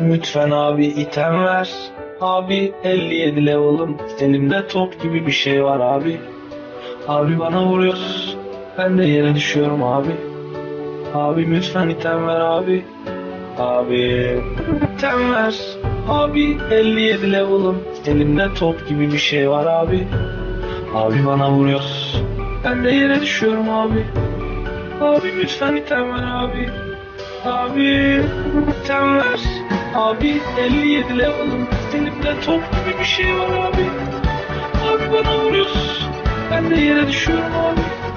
Lütfen abi item ver. Abi 57 level'ım. Elimde top gibi bir şey var abi. Abi bana vuruyor. Ben de yere düşüyorum abi. Abi lütfen item ver abi. Abi item ver. Abi 57 level'ım. Elimde top gibi bir şey var abi. Abi bana vuruyor. Ben de yere düşüyorum abi. Abi lütfen item ver abi. Abi item ver. Abi 57 level'ım. Elimde top gibi bir şey var abi. Abi bana vuruyor. Ben de yere düşüyorum abi.